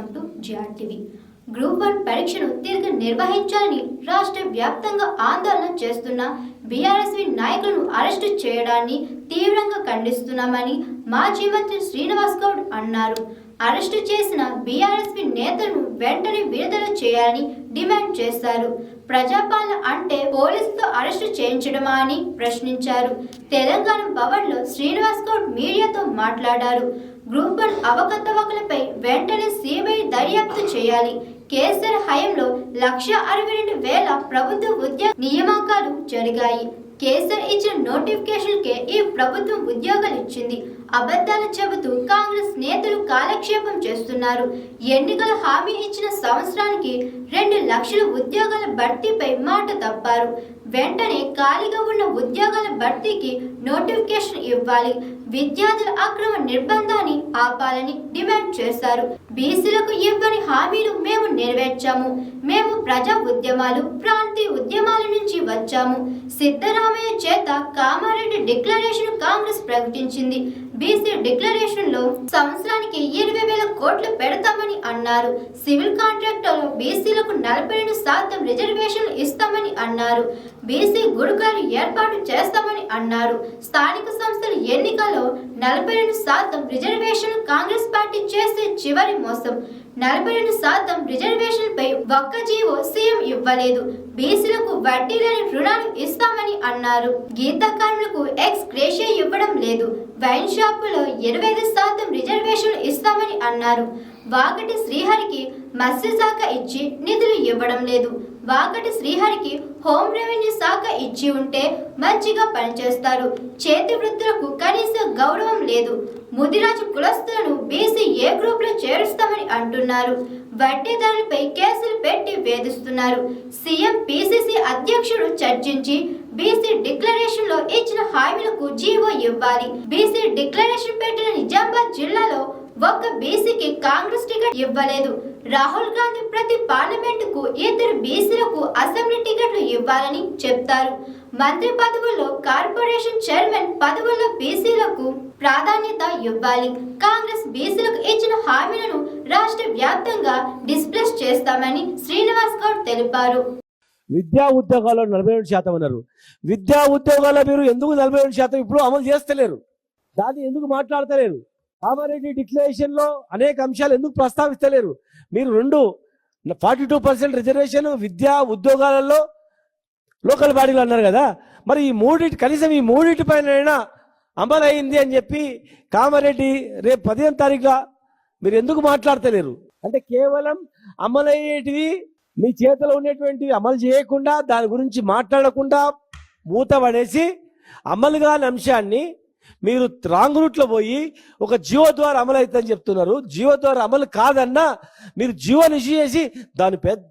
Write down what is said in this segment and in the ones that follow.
Welcome to GR TV group one పరీక్షను తిరిగి నిర్వహించాలని రాష్ట్ర వ్యాప్తంగా ఆందోళన చేస్తున్న బీఆర్ఎస్వి నాయకులను అరెస్టు చేయడాన్ని తీవ్రంగా ఖండిస్తున్నామని మాజీ మంత్రి శ్రీనివాస్ గౌడ్ అన్నారు. అరెస్టు చేసిన బీఆర్ఎస్వి నేతలను వెంటనే విడుదల చేయాలని డిమాండ్ చేశారు. ప్రజాపాలన అంటే పోలీసుతో అరెస్టు చేయించడమా అని ప్రశ్నించారు. తెలంగాణ భవన్లో శ్రీనివాస్ గౌడ్ మీడియాతో మాట్లాడారు. గ్రూప్ వన్ అవకతవకలపై వెంటనే సిబిఐ దర్యాప్తు చేయాలి. కేసీఆర్ హయాంలో లక్ష అరవై రెండు వేల ప్రభుత్వ ఉద్యోగ నియామకాలు జరిగాయి. కేసీఆర్ ఇచ్చిన నోటిఫికేషన్కే ఈ ప్రభుత్వం ఉద్యోగాలు ఇచ్చింది. అబద్ధాలు చెబుతూ కాంగ్రెస్ నేతలు కాలక్షేపం చేస్తున్నారు. ఎన్నికల హామీ ఇచ్చిన సంవత్సరానికి రెండు లక్షల ఉద్యోగాల భర్తీపై మాట తప్పారు. వెంటనే ఖాళీగా ఉన్న ఉద్యోగాల భర్తీకి నోటిఫికేషన్ ఇవ్వాలి. విద్యార్థుల అక్రమ నిర్బంధాన్ని ఆపాలని డిమాండ్ చేశారు. బీసీలకు ఇవ్వని హామీలు మేము నెరవేర్చాము. మేము ప్రజా ఉద్యమాలు ప్రాంతీయ ఉద్యమాల నుంచి వచ్చాము. సిద్ధరామయ్య చేత కామారెడ్డి డిక్లరేషన్ కాంగ్రెస్ ప్రకటించింది. బీసీ డిక్లరేషన్లో సంవత్సరానికి ఇరవై వేల కోట్లు పెడతామని అన్నారు. సివిల్ కాంట్రాక్టర్లు బీసీలకు నలభై రెండు శాతం రిజర్వేషన్లు ఇస్తామని అన్నారు. బీసీ గుడుకాలు ఏర్పాటు చేస్తామని అన్నారు. స్థానిక సంస్థల ఎన్నికల్లో నలభై రెండు శాతం రిజర్వేషన్ కాంగ్రెస్ పార్టీ చేసే చివరి మోసం. నలభై రెండు శాతం రిజర్వేషన్పై ఒక్క జీవో సీఎం ఇవ్వలేదు. బీసీలకు వడ్డీ లేని రుణాలు ఇస్తాం అన్నారు. గీతకారులకు ఎక్స్ గ్రేషియా ఇవ్వడం లేదు. వైన్ షాపులో ఇరవై ఐదు శాతం రిజర్వేషన్లు ఇస్తామని అన్నారు. వాకటి శ్రీహరికి మత్స్య శాఖ ఇచ్చి నిధులు ఇవ్వడం లేదు. వాకటి శ్రీహరికి హోమ్ రెవెన్యూ శాఖ ఇచ్చి ఉంటే మంచిగా పనిచేస్తారు. చేతి వృత్తులకు కనీస గౌరవం లేదు. ముదిరాజు కులస్తులను బీసీ ఏ గ్రూప్లో చేరుస్తామని అంటున్నారు. వడ్డీదారులపై కేసులు పెట్టి వేధిస్తున్నారు. సీఎం పిసిసి అధ్యక్షుడు చర్చించి బీసీ డిక్లరేషన్లో ఇచ్చిన హామీలకు జీవో ఇవ్వాలి. బీసీ డిక్లరేషన్ పెట్టిన నిజామాబాద్ జిల్లాలో ఒక్క బీసీకి కాంగ్రెస్ టికెట్ ఇవ్వలేదు. రాహుల్ గాంధీ ప్రతి పార్లమెంటుకు ఇద్దరు బీసీలకు అసెంబ్లీ టికెట్లు ఇవ్వాలని చెప్తారు. మంత్రి పదవుల్లో కార్పొరేషన్ చైర్మన్ పదవుల్లో బీసీలకు ప్రాధాన్యత ఇవ్వాలి. కాంగ్రెస్ బీసీలకు ఇచ్చిన హామీలను రాష్ట్ర వ్యాప్తంగా డిస్ప్లేస్ చేస్తామని శ్రీనివాస్ గౌడ్ తెలిపారు. విద్యా ఉద్యోగాల్లో నలభై ఏడు శాతం అన్నారు. విద్యా ఉద్యోగాల్లో మీరు ఎందుకు నలభై ఏడు శాతం ఇప్పుడు అమలు చేస్తలేరు? దాన్ని ఎందుకు మాట్లాడతలేరు? కామారెడ్డి డిక్లరేషన్లో అనేక అంశాలు ఎందుకు ప్రస్తావిస్తలేరు? మీరు రెండు ఫార్టీ టూ పర్సెంట్ రిజర్వేషన్ విద్యా ఉద్యోగాలలో లోకల్ బాడీలు అన్నారు కదా. మరి ఈ మూడింటి కనీసం ఈ మూడింటి పైన అమలు అయింది అని చెప్పి కామారెడ్డి రేపు పదిహేను తారీఖుగా మీరు ఎందుకు మాట్లాడతలేరు? అంటే కేవలం అమలయ్యేటివి మీ చేతిలో ఉండేటువంటివి అమలు చేయకుండా దాని గురించి మాట్లాడకుండా మూత పడేసి అమలు కాని అంశాన్ని మీరు రాంగ్ రూట్లో పోయి ఒక జియో ద్వారా అమలు అవుతుందని చెప్తున్నారు. జియో ద్వారా అమలు కాదన్నా మీరు జియో నిషి చేసి దాని పెద్ద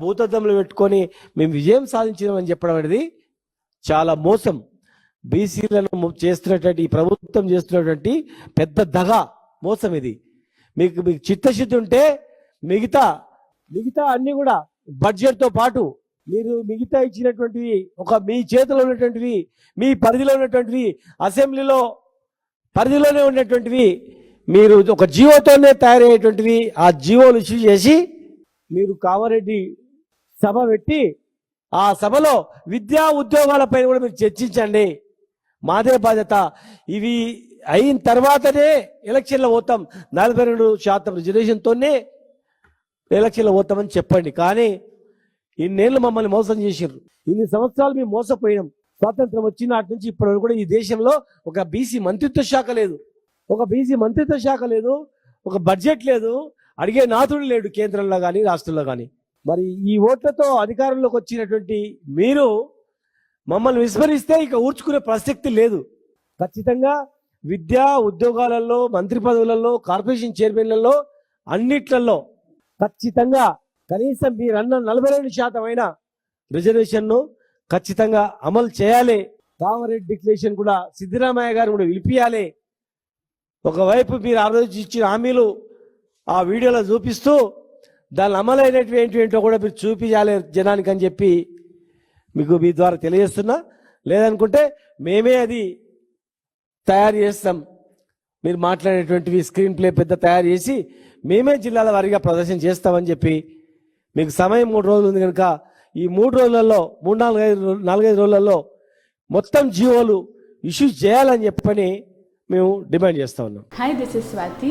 భూతద్దంలో పెట్టుకొని మేము విజయం సాధించినామని చెప్పడం అనేది చాలా మోసం. బీసీలను చేస్తున్నటువంటి ప్రభుత్వం చేస్తున్నటువంటి పెద్ద దగ మోసం ఇది. మీకు మీకు చిత్తశుద్ధి ఉంటే మిగతా మిగతా అన్ని కూడా బడ్జెట్తో పాటు మీరు మిగతా ఇచ్చినటువంటివి ఒక మీ చేతిలో ఉన్నటువంటివి మీ పరిధిలో ఉన్నటువంటివి అసెంబ్లీలో పరిధిలోనే ఉన్నటువంటివి మీరు ఒక జీవోతోనే తయారయ్యేటువంటివి ఆ జీవోలు ఇష్యూ చేసి మీరు కామారెడ్డి సభ పెట్టి ఆ సభలో విద్యా ఉద్యోగాలపై కూడా మీరు చర్చించండి. మాదే బాధ్యత. ఇవి అయిన తర్వాతనే ఎలక్షన్లో పోతాం నలభై రెండు శాతం రిజర్వేషన్తోనే ఎలక్షన్లో పోతామని చెప్పండి. కానీ ఇన్నేళ్ళు మమ్మల్ని మోసం చేసారు ఇన్ని సంవత్సరాలు మేము మోసపోయినాం. స్వాతంత్రం వచ్చిన నాటి నుంచి ఇప్పటి వరకు కూడా ఈ దేశంలో ఒక బీసీ మంత్రిత్వ శాఖ లేదు. ఒక బీసీ మంత్రిత్వ శాఖ లేదు. ఒక బడ్జెట్ లేదు. అడిగే నాథుడు లేడు కేంద్రంలో కానీ రాష్ట్రంలో కానీ మరి ఈ ఓట్లతో అధికారంలోకి వచ్చినటువంటి మీరు మమ్మల్ని విస్మరిస్తే ఇక ఊర్చుకునే ప్రసక్తి లేదు. ఖచ్చితంగా విద్యా ఉద్యోగాలలో మంత్రి పదవులలో కార్పొరేషన్ చైర్మన్లలో అన్నిట్లలో ఖచ్చితంగా కనీసం మీరన్న నలభై రెండు శాతం అయిన రిజర్వేషన్ను ఖచ్చితంగా అమలు చేయాలి. కామారెడ్డి డిక్లరేషన్ కూడా సిద్ధరామయ్య గారు కూడా విలిపియాలి. ఒకవైపు మీరు ఆ రోజు ఇచ్చిన హామీలు ఆ వీడియోలో చూపిస్తూ దాని అమలైనటువంటి ఏంటి ఏంటో కూడా మీరు చూపించాలి జనానికి అని చెప్పి మీకు మీ ద్వారా తెలియజేస్తున్నా. లేదనుకుంటే మేమే అది తయారు చేస్తాం. మీరు మాట్లాడేటువంటివి స్క్రీన్ ప్లే పెద్ద తయారు చేసి మేమే జిల్లాల వారీగా ప్రదర్శన చేస్తామని చెప్పి మీకు సమయం మూడు రోజులు ఉంది కనుక ఈ మూడు రోజులలో మూడు నాలుగైదు నాలుగైదు రోజులలో మొత్తం జీవోలు ఇష్యూ చేయాలని చెప్పని మేము డిమాండ్ చేస్తా ఉన్నాం. Hi this is Swathi